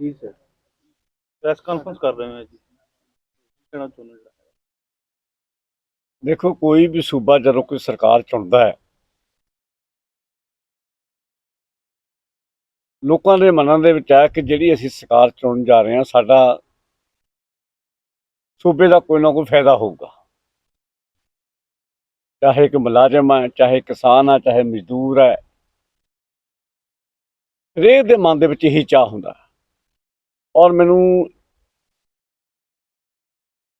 ਜੀ sir press conference ਕਰ ਰਹੇ ਹਾਂ ਜੀ। ਕਹਿਣਾ ਚਾਹੁੰਦੇ ਜਿਹੜਾ ਦੇਖੋ ਕੋਈ ਵੀ ਸੂਬਾ ਜਦੋਂ ਕੋਈ ਸਰਕਾਰ ਚੁਣਦਾ ਹੈ ਲੋਕਾਂ ਦੇ ਮਨਾਂ ਦੇ ਵਿੱਚ ਹੈ ਕਿ ਜਿਹੜੀ ਅਸੀਂ ਸਰਕਾਰ ਚੁਣਨ ਜਾ ਰਹੇ ਹਾਂ ਸਾਡਾ ਸੂਬੇ ਦਾ ਕੋਈ ਨਾ ਕੋਈ ਫਾਇਦਾ ਹੋਊਗਾ। ਚਾਹੇ ਇੱਕ ਮੁਲਾਜ਼ਮ ਹੈ ਚਾਹੇ ਕਿਸਾਨ ਹੈ ਚਾਹੇ ਮਜ਼ਦੂਰ ਹੈ ਹਰੇਕ ਦੇ ਮਨ ਦੇ ਵਿੱਚ ਇਹੀ ਚਾਹ ਹੁੰਦਾ ਹੈ। ਔਰ ਮੈਨੂੰ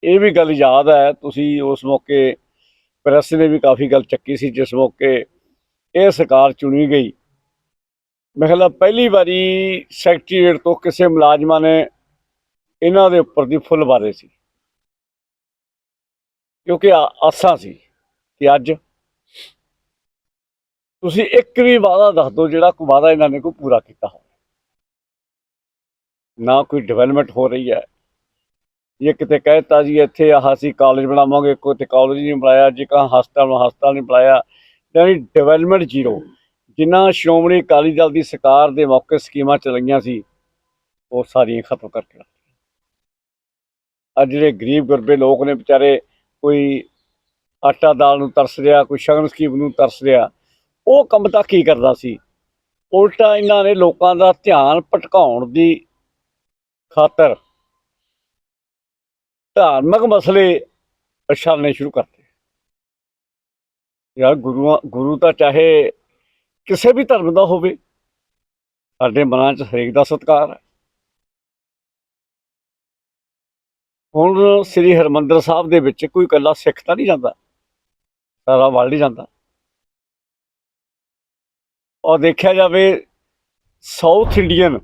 ਇਹ ਵੀ ਗੱਲ ਯਾਦ ਹੈ, ਤੁਸੀਂ ਉਸ ਮੌਕੇ ਪ੍ਰੈਸ ਨੇ ਵੀ ਕਾਫੀ ਗੱਲ ਚੱਕੀ ਸੀ, ਜਿਸ ਮੌਕੇ ਇਹ ਸਰਕਾਰ ਚੁਣੀ ਗਈ। ਮੈਂ ਖਿਆਲ ਪਹਿਲੀ ਵਾਰੀ ਸੈਕਟਰੀਏਟ ਤੋਂ ਕਿਸੇ ਮੁਲਾਜ਼ਮਾਂ ਨੇ ਇਹਨਾਂ ਦੇ ਉੱਪਰ ਦੀ ਫੁੱਲ ਬਾਰੇ ਸੀ। ਕਿਉਂਕਿ ਆ- ਆਸਾਂ ਸੀ ਕਿ ਅੱਜ ਤੁਸੀਂ ਇੱਕ ਵੀ ਵਾਅਦਾ ਦੱਸ ਦਿਓ ਜਿਹੜਾ ਕੋਈ ਵਾਅਦਾ ਇਹਨਾਂ ਨੇ ਕੋਈ ਪੂਰਾ ਕੀਤਾ ਹੋਵੇ। ਨਾ ਕੋਈ ਡਿਵੈਲਪਮੈਂਟ ਹੋ ਰਹੀ ਹੈ। ਇਹ ਕਿਤੇ ਕਹਿਤਾ ਜੀ, ਇੱਥੇ ਆਹ ਅਸੀਂ ਕਾਲਜ ਬਣਾਵਾਂਗੇ ਕੋਈ ਤੇ ਕਾਲਜ ਨਹੀਂ ਬਣਾਇਆ, ਜੇ ਕਹਾਂ ਹਸਪਤਾਲ ਹਸਪਤਾਲ ਨਹੀਂ ਬਣਾਇਆ ਯਾਨੀ ਡਿਵੈਲਪਮੈਂਟ ਜ਼ੀਰੋ ਜਿੰਨਾ ਸ਼੍ਰੋਮਣੀ ਅਕਾਲੀ ਦਲ ਦੀ ਸਰਕਾਰ ਦੇ ਮੌਕੇ ਸਕੀਮਾਂ ਚਲਾਈਆਂ ਸੀ, ਉਹ ਸਾਰੀਆਂ ਖਤਮ ਕਰਕੇ ਅੱਜ ਜਿਹੜੇ ਗਰੀਬ ਗੁਰਬੇ ਲੋਕ ਨੇ ਵਿਚਾਰੇ, ਕੋਈ ਆਟਾ ਦਾਲ ਨੂੰ ਤਰਸ ਰਿਹਾ, ਕੋਈ ਸ਼ਗਨ ਸਕੀਮ ਨੂੰ ਤਰਸ ਰਿਹਾ, ਉਹ ਕੰਮ ਤਾਂ ਕੀ ਕਰਦਾ ਸੀ? ਉਲਟਾ ਇਹਨਾਂ ਨੇ ਲੋਕਾਂ ਦਾ ਧਿਆਨ ਭਟਕਾਉਣ ਦੀ ਖਾਤਰ ਧਾਰਮਿਕ ਮਸਲੇ ਪਛਾਣਨੇ ਸ਼ੁਰੂ ਕਰਤੇ। ਯਾਰ ਗੁਰੂਆਂ, ਗੁਰੂ ਤਾਂ ਚਾਹੇ ਕਿਸੇ ਵੀ ਧਰਮ ਦਾ ਹੋਵੇ, ਸਾਡੇ ਮਨਾਂ 'ਚ ਹਰੇਕ ਦਾ ਸਤਿਕਾਰ ਹੈ। ਹੁਣ ਸ੍ਰੀ ਹਰਮੰਦਰ ਸਾਹਿਬ ਦੇ ਵਿੱਚ ਕੋਈ ਇਕੱਲਾ ਸਿੱਖ ਤਾਂ ਨਹੀਂ ਜਾਂਦਾ, ਸਾਰਾ ਵਰਲਡ ਹੀ ਜਾਂਦਾ। ਔਰ ਦੇਖਿਆ ਜਾਵੇ ਸਾਊਥ ਇੰਡੀਅਨ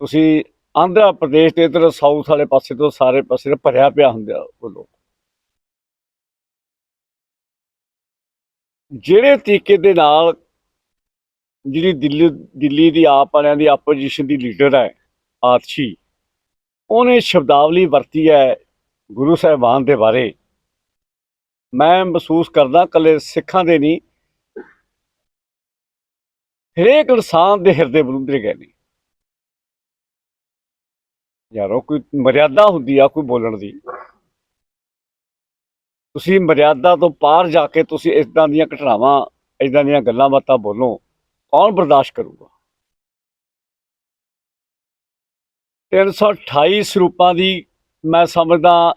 ਤੁਸੀਂ ਆਂਧਰਾ ਪ੍ਰਦੇਸ਼ ਦੇ ਇਧਰ ਸਾਊਥ ਵਾਲੇ ਪਾਸੇ ਤੋਂ ਸਾਰੇ ਪਾਸੇ ਭਰਿਆ ਪਿਆ ਹੁੰਦਾ ਉਹ ਲੋਕ। ਜਿਹੜੇ ਤਰੀਕੇ ਦੇ ਨਾਲ ਜਿਹੜੀ ਦਿੱਲੀ ਦਿੱਲੀ ਦੀ ਆਪ ਵਾਲਿਆਂ ਦੀ ਆਪੋਜੀਸ਼ਨ ਦੀ ਲੀਡਰ ਹੈ ਆਰਸ਼ੀ ਉਹਨੇ ਸ਼ਬਦਾਵਲੀ ਵਰਤੀ ਹੈ ਗੁਰੂ ਸਾਹਿਬਾਨ ਦੇ ਬਾਰੇ। ਮੈਂ ਮਹਿਸੂਸ ਕਰਦਾ ਕੱਲੇ ਸਿੱਖਾਂ ਦੇ ਨਹੀਂ, ਹਰੇਕ ਇਨਸਾਨ ਦੇ ਹਿਰਦੇ ਬਲੁੰਦਰੇ ਗਏ ਨੇ। ਯਾਰੋ ਕੋਈ ਮਰਿਆਦਾ ਹੁੰਦੀ ਆ ਕੋਈ ਬੋਲਣ ਦੀ। ਤੁਸੀਂ ਮਰਿਆਦਾ ਤੋਂ ਪਾਰ ਜਾ ਕੇ ਤੁਸੀਂ ਇਦਾਂ ਦੀਆਂ ਘਟਨਾਵਾਂ ਇਦਾਂ ਦੀਆਂ ਗੱਲਾਂ ਬਾਤਾਂ ਬੋਲੋ, ਕੌਣ ਬਰਦਾਸ਼ਤ ਕਰੂਗਾ? 328 ਸਰੂਪਾਂ ਦੀ ਮੈਂ ਸਮਝਦਾ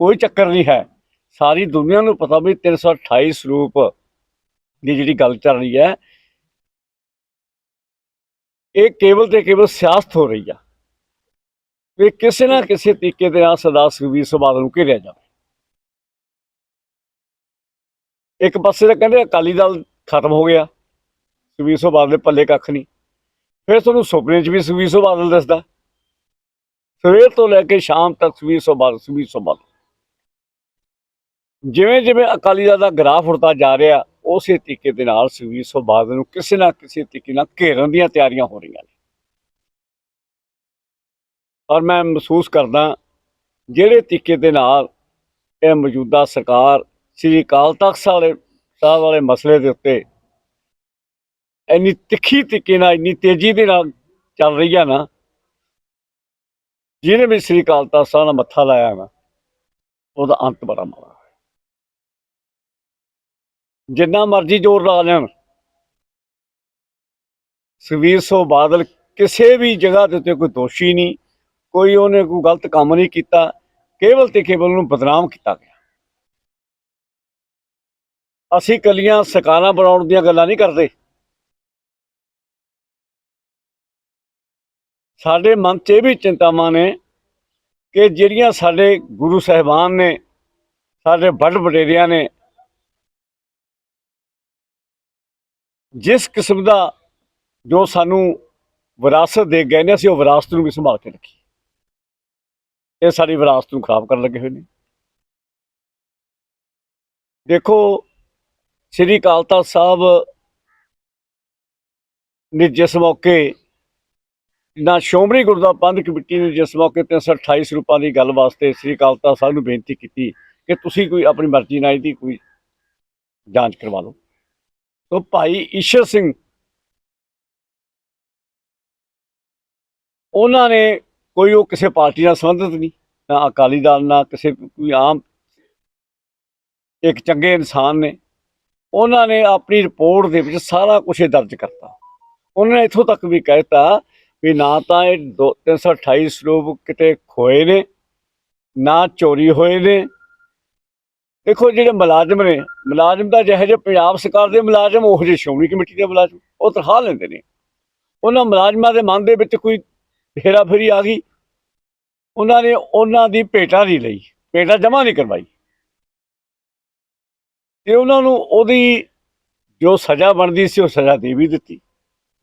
ਕੋਈ ਚੱਕਰ ਨਹੀਂ ਹੈ। ਸਾਰੀ ਦੁਨੀਆ ਨੂੰ ਪਤਾ ਵੀ 328 ਸਰੂਪ ਦੀ ਜਿਹੜੀ ਗੱਲ ਚੱਲ ਰਹੀ ਹੈ ਇਹ ਕੇਵਲ ਤੇ ਕੇਵਲ ਸਿਆਸਤ ਹੋ ਰਹੀ ਆ ਕਿ ਕਿਸੇ ਨਾ ਕਿਸੇ ਤਰੀਕੇ ਦੇ ਨਾਲ ਸਰਦਾਰ ਸੁਖਬੀਰ ਸਿੰਘ ਬਾਦਲ ਨੂੰ ਘੇਰਿਆ ਜਾਵੇ। ਇੱਕ ਪਾਸੇ ਤਾਂ ਕਹਿੰਦੇ ਅਕਾਲੀ ਦਲ ਖਤਮ ਹੋ ਗਿਆ, ਸੁਖਬੀਰ ਸਿੰਘ ਬਾਦਲ ਦੇ ਪੱਲੇ ਕੱਖ ਨਹੀਂ। ਫਿਰ ਤੁਹਾਨੂੰ ਸੁਪਨੇ 'ਚ ਵੀ ਸੁਖਬੀਰ ਸਿੰਘ ਬਾਦਲ ਦੱਸਦਾ। ਸਵੇਰ ਤੋਂ ਲੈ ਕੇ ਸ਼ਾਮ ਤੱਕ ਸੁਖਬੀਰ ਸਿੰਘ ਬਾਦਲ ਸੁਖਬੀਰ ਸਿੰਘ ਬਾਦਲ ਜਿਵੇਂ ਜਿਵੇਂ ਅਕਾਲੀ ਦਲ ਦਾ ਗ੍ਰਾਫ ਉੜਦਾ ਜਾ ਰਿਹਾ ਉਸੇ ਤਰੀਕੇ ਦੇ ਨਾਲ ਸੁਖਬੀਰ ਸਿੰਘ ਬਾਦਲ ਨੂੰ ਕਿਸੇ ਨਾ ਕਿਸੇ ਤਰੀਕੇ ਨਾਲ ਘੇਰਨ ਦੀਆਂ ਤਿਆਰੀਆਂ ਹੋ ਰਹੀਆਂ ਨੇ। ਔਰ ਮੈਂ ਮਹਿਸੂਸ ਕਰਦਾ ਜਿਹੜੇ ਤਰੀਕੇ ਦੇ ਨਾਲ ਇਹ ਮੌਜੂਦਾ ਸਰਕਾਰ ਸ੍ਰੀ ਅਕਾਲ ਤਖਤ ਵਾਲੇ ਸਾਹਿਬ ਵਾਲੇ ਮਸਲੇ ਦੇ ਉੱਤੇ ਇੰਨੀ ਤਿੱਖੀ ਤਰੀਕੇ ਨਾਲ, ਇੰਨੀ ਤੇਜ਼ੀ ਦੇ ਨਾਲ ਚੱਲ ਰਹੀ ਆ ਨਾ, ਜਿਹਨੇ ਵੀ ਸ੍ਰੀ ਅਕਾਲ ਤਖਤ ਸਾਹਿਬ ਨਾਲ ਮੱਥਾ ਲਾਇਆ ਨਾ ਉਹਦਾ ਅੰਤ ਬੜਾ ਮਾੜਾ। ਜਿੰਨਾ ਮਰਜ਼ੀ ਜ਼ੋਰ ਲਾ ਲੈਣ। ਸੁਖਬੀਰ ਸਿੰਘ ਬਾਦਲ ਕਿਸੇ ਵੀ ਜਗ੍ਹਾ ਦੇ ਉੱਤੇ ਕੋਈ ਦੋਸ਼ੀ ਨਹੀਂ, ਕੋਈ ਉਹਨੇ ਕੋਈ ਗਲਤ ਕੰਮ ਨਹੀਂ ਕੀਤਾ, ਕੇਵਲ ਤੇ ਕੇਵਲ ਉਹਨੂੰ ਬਦਨਾਮ ਕੀਤਾ ਗਿਆ। ਅਸੀਂ ਕਲੀਆਂ ਸਰਕਾਰਾਂ ਬਣਾਉਣ ਦੀਆਂ ਗੱਲਾਂ ਨਹੀਂ ਕਰਦੇ। ਸਾਡੇ ਮਨ 'ਚ ਇਹ ਵੀ ਚਿੰਤਾਵਾਂ ਨੇ ਕਿ ਜਿਹੜੀਆਂ ਸਾਡੇ ਗੁਰੂ ਸਾਹਿਬਾਨ ਨੇ, ਸਾਡੇ ਵੱਡ ਵਡੇਰਿਆਂ ਨੇ ਜਿਸ ਕਿਸਮ ਦਾ ਜੋ ਸਾਨੂੰ ਵਿਰਾਸਤ ਦੇ ਗਏ ਨੇ, ਅਸੀਂ ਉਹ ਵਿਰਾਸਤ ਨੂੰ ਵੀ ਸੰਭਾਲ ਕੇ ਰੱਖੀ ਇਹ ਸਾਡੀ ਵਿਰਾਸਤ ਨੂੰ ਖਰਾਬ ਕਰਨ ਲੱਗੇ ਹੋਏ ਨੇ। ਦੇਖੋ, ਸ੍ਰੀ ਅਕਾਲ ਤਖਤ ਸਾਹਿਬ ਨੇ ਜਿਸ ਮੌਕੇ ਨਾ ਸ਼੍ਰੋਮਣੀ ਗੁਰਦੁਆਰਾ ਪੰਥ ਕਮੇਟੀ ਨੇ ਜਿਸ ਮੌਕੇ 328 ਸਰੂਪਾਂ ਦੀ ਗੱਲ ਵਾਸਤੇ ਸ੍ਰੀ ਅਕਾਲ ਤਖਤ ਸਾਹਿਬ ਨੂੰ ਬੇਨਤੀ ਕੀਤੀ ਕਿ ਤੁਸੀਂ ਕੋਈ ਆਪਣੀ ਮਰਜ਼ੀ ਨਾਲ ਇਹਦੀ ਕੋਈ ਜਾਂਚ ਕਰਵਾ ਲਓ। ਤੋ ਭਾਈ ਈਸ਼ਰ ਸਿੰਘ ਉਹਨਾਂ ਨੇ ਕੋਈ ਉਹ ਕਿਸੇ ਪਾਰਟੀ ਨਾਲ ਸੰਬੰਧਿਤ ਨਹੀਂ, ਨਾ ਅਕਾਲੀ ਦਲ ਨਾਲ ਕਿਸੇ ਕੋਈ ਆਮ ਇੱਕ ਚੰਗੇ ਇਨਸਾਨ ਨੇ। ਉਹਨਾਂ ਨੇ ਆਪਣੀ ਰਿਪੋਰਟ ਦੇ ਵਿੱਚ ਸਾਰਾ ਕੁਝ ਦਰਜ ਕਰਤਾ। ਉਹਨਾਂ ਨੇ ਇੱਥੋਂ ਤੱਕ ਵੀ ਕਹਿਤਾ ਵੀ ਨਾ ਤਾਂ ਇਹ ਦੋ- 328 ਸਰੂਪ ਕਿਤੇ ਖੋਏ ਨੇ, ਨਾ ਚੋਰੀ ਹੋਏ ਨੇ ਦੇਖੋ ਜਿਹੜੇ ਮੁਲਾਜ਼ਮ ਨੇ, ਮੁਲਾਜ਼ਮ ਤਾਂ ਜਿਹੇ ਜਿਹੇ ਪੰਜਾਬ ਸਰਕਾਰ ਦੇ ਮੁਲਾਜ਼ਮ, ਉਹ ਜਿਹੇ ਸ਼੍ਰੋਮਣੀ ਕਮੇਟੀ ਦੇ ਮੁਲਾਜ਼ਮ, ਉਹ ਤਨਖਾਹ ਲੈਂਦੇ ਨੇ। ਉਹਨਾਂ ਮੁਲਾਜ਼ਮਾਂ ਦੇ ਮਨ ਦੇ ਵਿੱਚ ਕੋਈ ਫੇਰਾ ਫੇਰੀ ਆ ਗਈ। ਉਹਨਾਂ ਨੇ ਉਹਨਾਂ ਦੀ ਭੇਟਾ ਨਹੀਂ ਲਈ, ਭੇਟਾ ਜਮ੍ਹਾਂ ਨਹੀਂ ਕਰਵਾਈ। ਤੇ ਉਹਨਾਂ ਨੂੰ ਉਹਦੀ ਜੋ ਸਜ਼ਾ ਬਣਦੀ ਸੀ, ਉਹ ਸਜ਼ਾ ਦੇ ਵੀ ਦਿੱਤੀ।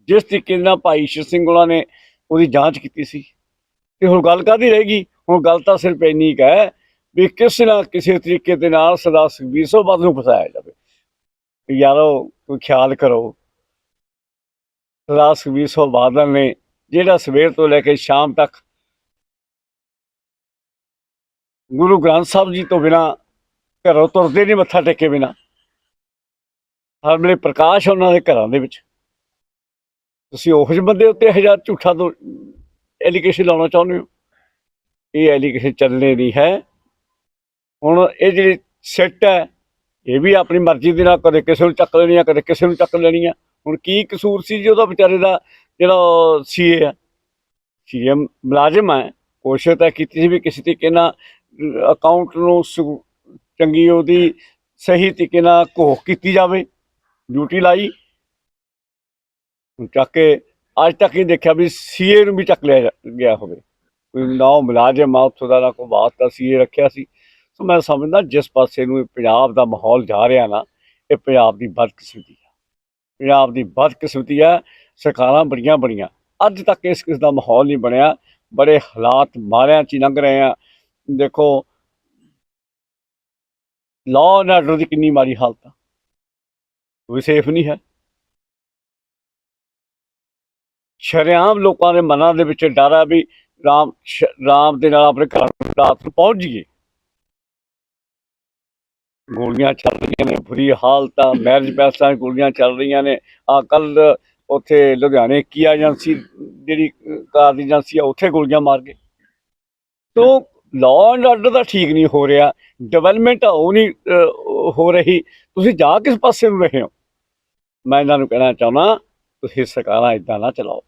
ਜਿਸ ਤਰੀਕੇ ਨਾਲ ਭਾਈ ਈਸ਼ਰ ਸਿੰਘ ਉਹਨਾਂ ਨੇ ਉਹਦੀ ਜਾਂਚ ਕੀਤੀ ਸੀ। ਤੇ ਹੁਣ ਗੱਲ ਕਾਦੀ ਰਹੇਗੀ? ਹੁਣ ਗੱਲ ਤਾਂ ਸਿਰਫ ਇੰਨੀ ਕੁ ਹੈ ਵੀ ਕਿਸੇ ਨਾ ਕਿਸੇ ਤਰੀਕੇ ਦੇ ਨਾਲ ਸਰਦਾਰ ਸੁਖਬੀਰ ਸਿੰਘ ਬਾਦਲ ਨੂੰ ਫਸਾਇਆ ਜਾਵੇ। ਵੀ ਯਾਰੋ, ਕੋਈ ਖਿਆਲ ਕਰੋ। ਸਰਦਾਰ ਸੁਖਬੀਰ ਸਿੰਘ ਬਾਦਲ ਨੇ ਜਿਹੜਾ ਸਵੇਰ ਤੋਂ ਲੈ ਕੇ ਸ਼ਾਮ ਤੱਕ ਗੁਰੂ ਗ੍ਰੰਥ ਸਾਹਿਬ ਜੀ ਤੋਂ ਬਿਨਾ ਘਰੋਂ ਤੁਰਦੇ ਨਹੀਂ ਮੱਥਾ ਟੇਕੇ ਬਿਨਾ, ਹਰ ਵੇਲੇ ਪ੍ਰਕਾਸ਼ ਉਹਨਾਂ ਦੇ ਘਰਾਂ ਦੇ ਵਿੱਚ। ਤੁਸੀਂ ਉਹ ਜਿਹੇ ਬੰਦੇ ਉੱਤੇ ਹਜ਼ਾਰ ਝੂਠਾ ਤੋਂ ਐਲੀਗੇਸ਼ਨ ਲਾਉਣਾ ਚਾਹੁੰਦੇ ਹੋ? ਇਹ ਐਲੀਗੇਸ਼ਨ ਚੱਲਣੇ ਨਹੀਂ ਹੈ। ਹੁਣ ਇਹ ਜਿਹੜੀ ਸਿੱਟ ਹੈ, ਇਹ ਵੀ ਆਪਣੀ ਮਰਜ਼ੀ ਦੇ ਨਾਲ ਕਦੇ ਕਿਸੇ ਨੂੰ ਚੱਕ ਲੈਣੀ ਆ, ਕਦੇ ਕਿਸੇ ਨੂੰ ਚੱਕ ਲੈਣੀ ਆ। ਹੁਣ ਕੀ ਕਸੂਰ ਸੀ ਜੀ ਉਹਦਾ ਵਿਚਾਰੇ ਦਾ, ਜਿਹੜਾ ਸੀਏ ਆ ਸੀਏ ਮੁਲਾਜ਼ਮ ਹੈ। ਕੋਸ਼ਿਸ਼ ਤਾਂ ਕੀਤੀ ਸੀ ਵੀ ਕਿਸੇ ਤਰੀਕੇ ਨਾਲ ਅਕਾਊਂਟ ਨੂੰ ਸੁ- ਚੰਗੀ ਉਹਦੀ ਸਹੀ ਤਰੀਕੇ ਨਾਲ ਘੋਖ ਕੀਤੀ ਜਾਵੇ। ਡਿਊਟੀ ਲਾਈ। ਹੁਣ ਚੱਕ ਕੇ, ਅੱਜ ਤੱਕ ਹੀ ਦੇਖਿਆ ਵੀ ਸੀਏ ਨੂੰ ਵੀ ਚੱਕ ਲਿਆ ਗਿਆ ਹੋਵੇ। ਕੋਈ ਨਾ ਮੁਲਾਜ਼ਮ ਆ, ਉੱਥੋਂ ਦਾ ਨਾ ਕੋਈ ਵਾਸਤਾ ਸੀਏ ਰੱਖਿਆ ਸੀ। ਸੋ ਮੈਂ ਸਮਝਦਾ ਜਿਸ ਪਾਸੇ ਨੂੰ ਇਹ ਪੰਜਾਬ ਦਾ ਮਾਹੌਲ ਜਾ ਰਿਹਾ ਨਾ, ਇਹ ਪੰਜਾਬ ਦੀ ਬਦਕਿਸਮਤੀ ਆ। ਪੰਜਾਬ ਦੀ ਬਦਕਿਸਮਤੀ ਆ, ਸਰਕਾਰਾਂ ਬੜੀਆਂ ਬੜੀਆਂ ਅੱਜ ਤੱਕ ਇਸ ਕਿਸ ਦਾ ਮਾਹੌਲ ਨਹੀਂ ਬਣਿਆ। ਬੜੇ ਹਾਲਾਤ ਮਾਰਿਆਂ ਚ ਹੀ ਲੰਘ ਰਹੇ ਆ। ਦੇਖੋ ਲਾਅ ਐਂਡ ਆਰਡਰ ਦੀ ਕਿੰਨੀ ਮਾਰੀ ਹਾਲਤ ਆ। ਕੋਈ ਸੇਫ ਨਹੀਂ ਹੈ। ਸ਼ਰੇਆਮ ਲੋਕਾਂ ਦੇ ਮਨਾਂ ਦੇ ਵਿੱਚ ਡਰ ਆ ਵੀ ਰਾਮ, ਸ਼- ਰਾਮ ਦੇ ਨਾਲ ਆਪਣੇ ਘਰ ਰਾਤ ਨੂੰ ਪਹੁੰਚ ਜਾਈਏ। ਗੋਲੀਆਂ ਚੱਲ ਰਹੀਆਂ ਨੇ ਬੁਰੀ ਹਾਲਤ ਆ ਮੈਰਿਜ ਪੈਸਾਂ 'ਚ ਗੋਲੀਆਂ ਚੱਲ ਰਹੀਆਂ ਨੇ। ਆ ਕੱਲ ਉੱਥੇ ਲੁਧਿਆਣੇ ਕੀਆ ਏਜੰਸੀ ਜਿਹੜੀ ਅਹ, ਕਾਰ ਦੀ ਏਜੰਸੀ ਆ ਉੱਥੇ ਗੋਲੀਆਂ ਮਾਰ ਗਏ। ਤੋਂ ਲਾਅ ਐਂਡ ਆਰਡਰ ਦਾ ਠੀਕ ਨਹੀਂ ਹੋ ਰਿਹਾ ਡਿਵੈਲਪਮੈਂਟ ਉਹ ਨਹੀਂ ਹੋ ਰਹੀ। ਤੁਸੀਂ ਜਾ ਕਿਸ ਪਾਸੇ ਨੂੰ ਰਹੇ ਹੋ? ਮੈਂ ਇਹਨਾਂ ਨੂੰ ਕਹਿਣਾ ਚਾਹੁੰਦਾ ਤੁਸੀਂ ਸਰਕਾਰਾਂ ਇਦਾਂ ਨਾ ਚਲਾਓ।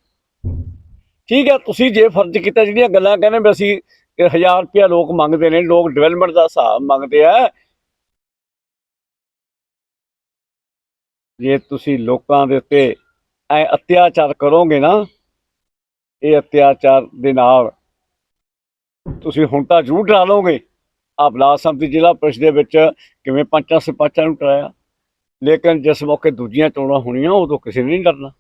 ਠੀਕ ਹੈ ਤੁਸੀਂ ਜੇ ਫਰਜ਼ ਕੀਤਾ ਜਿਹੜੀਆਂ ਗੱਲਾਂ ਕਹਿੰਦੇ ਵੀ ਅਸੀਂ 1000 ਰੁਪਇਆ ਲੋਕ ਮੰਗਦੇ ਨੇ ਲੋਕ ਡਿਵੈਲਪਮੈਂਟ ਦਾ ਹਿਸਾਬ ਮੰਗਦੇ ਆ ਜੇ ਤੁਸੀਂ ਲੋਕਾਂ ਦੇ ਉੱਤੇ ਐ ਅਤਿਆਚਾਰ ਕਰੋਗੇ ਨਾ, ਇਹ ਅਤਿਆਚਾਰ ਦੇ ਨਾਲ ਤੁਸੀਂ ਹੁਣ ਤਾਂ ਜ਼ਰੂਰ ਡਰਾ ਲਓਗੇ। ਆ ਬਲਾਕ ਸੰਮਤੀ ਜ਼ਿਲ੍ਹਾ ਪ੍ਰੀਸ਼ਦ ਦੇ ਵਿੱਚ ਕਿਵੇਂ ਪੰਚਾਂ ਸਰਪੰਚਾਂ ਨੂੰ ਡਰਾਇਆ? ਲੇਕਿਨ ਜਿਸ ਮੌਕੇ ਦੂਜੀਆਂ ਚੋਣਾਂ ਹੋਣੀਆਂ, ਉਦੋਂ ਕਿਸੇ ਨੇ ਨਹੀਂ ਡਰਨਾ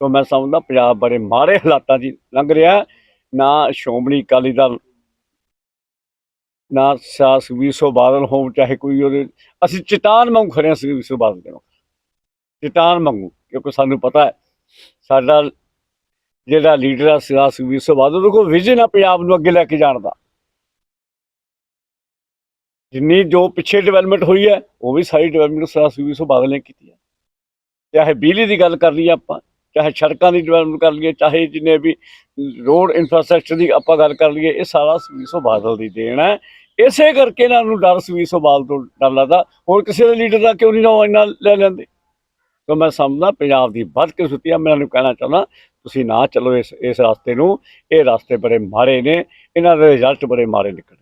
ਤੋਂ ਮੈਂ ਸਮਝਦਾ ਪੰਜਾਬ ਬੜੇ ਮਾੜੇ ਹਾਲਾਤਾਂ 'ਚ ਲੰਘ ਰਿਹਾ। ਨਾ ਸ਼੍ਰੋਮਣੀ ਅਕਾਲੀ ਦਲ ਨਾ ਸਾ ਸੁਖਬੀਰ ਸਿੰਘ ਬਾਦਲ ਹੋਣ, ਚਾਹੇ ਕੋਈ ਉਹਦੇ, ਅਸੀਂ ਚਟਾਨ ਵਾਂਗੂ ਖੜੇ ਹਾਂ ਸੁਖਬੀਰ ਸਿੰਘ ਬਾਦਲ ਦੇ ਨਾਲ ਚਟਾਨ ਵਾਂਗੂ, ਕਿਉਂਕਿ ਸਾਨੂੰ ਪਤਾ ਹੈ, ਸਾਡਾ ਜਿਹੜਾ ਲੀਡਰ ਆ ਸਿਆ ਸੁਖਬੀਰ ਸਿੰਘ ਬਾਦਲ, ਉਹਦੇ ਕੋਲ ਵਿਜ਼ਨ ਆ ਪੰਜਾਬ ਨੂੰ ਅੱਗੇ ਲੈ ਕੇ ਜਾਣ ਦਾ। ਜਿੰਨੀ ਜੋ ਪਿੱਛੇ ਡਿਵੈਲਪਮੈਂਟ ਹੋਈ ਹੈ, ਉਹ ਵੀ ਸਾਰੀ ਡਿਵੈਲਪਮੈਂਟ ਸਿਆ ਸੁਖਬੀਰ ਸਿੰਘ ਬਾਦਲ ਨੇ ਕੀਤੀ ਹੈ। ਚਾਹੇ ਬਿਜਲੀ ਦੀ ਗੱਲ ਕਰ ਲਈਏ ਆਪਾਂ ਚਾਹੇ ਸੜਕਾਂ ਦੀ ਡਿਵੈਲਪਮੈਂਟ ਕਰ ਲਈਏ, ਚਾਹੇ ਜਿੰਨੇ ਵੀ ਰੋਡ ਇਨਫਰਾਸਟ੍ਰਕਚਰ ਦੀ ਆਪਾਂ ਗੱਲ ਕਰ ਲਈਏ, ਇਹ ਸਾਰਾ ਸੁਖਬੀਰ ਸਿੰਘ ਬਾਦਲ ਦੀ ਦੇਣ ਹੈ। ਇਸੇ ਕਰਕੇ ਇਹਨਾਂ ਨੂੰ ਡਰ ਸੁਖਬੀਰ ਸਿੰਘ ਬਾਦਲ ਤੋਂ ਡਰ ਲੱਗਦਾ। ਹੋਰ ਕਿਸੇ ਦੇ ਲੀਡਰ ਦਾ ਕਿਉਂ ਨਹੀਂ ਨਾ ਇੰਨਾ ਲੈ ਲੈਂਦੇ? ਤਾਂ ਮੈਂ ਸਮਝਦਾ, ਪੰਜਾਬ ਦੀ ਵੱਧ ਕੇ ਆ। ਮੈਂ ਇਹਨਾਂ ਨੂੰ ਕਹਿਣਾ ਚਾਹੁੰਦਾ, ਤੁਸੀਂ ਨਾ ਚੱਲੋ ਇਸ ਇਸ ਰਸਤੇ ਨੂੰ। ਇਹ ਰਸਤੇ ਬੜੇ ਮਾੜੇ ਨੇ। ਇਹਨਾਂ ਦੇ ਰਿਜ਼ਲਟ ਬੜੇ ਮਾੜੇ ਨਿਕਲਣ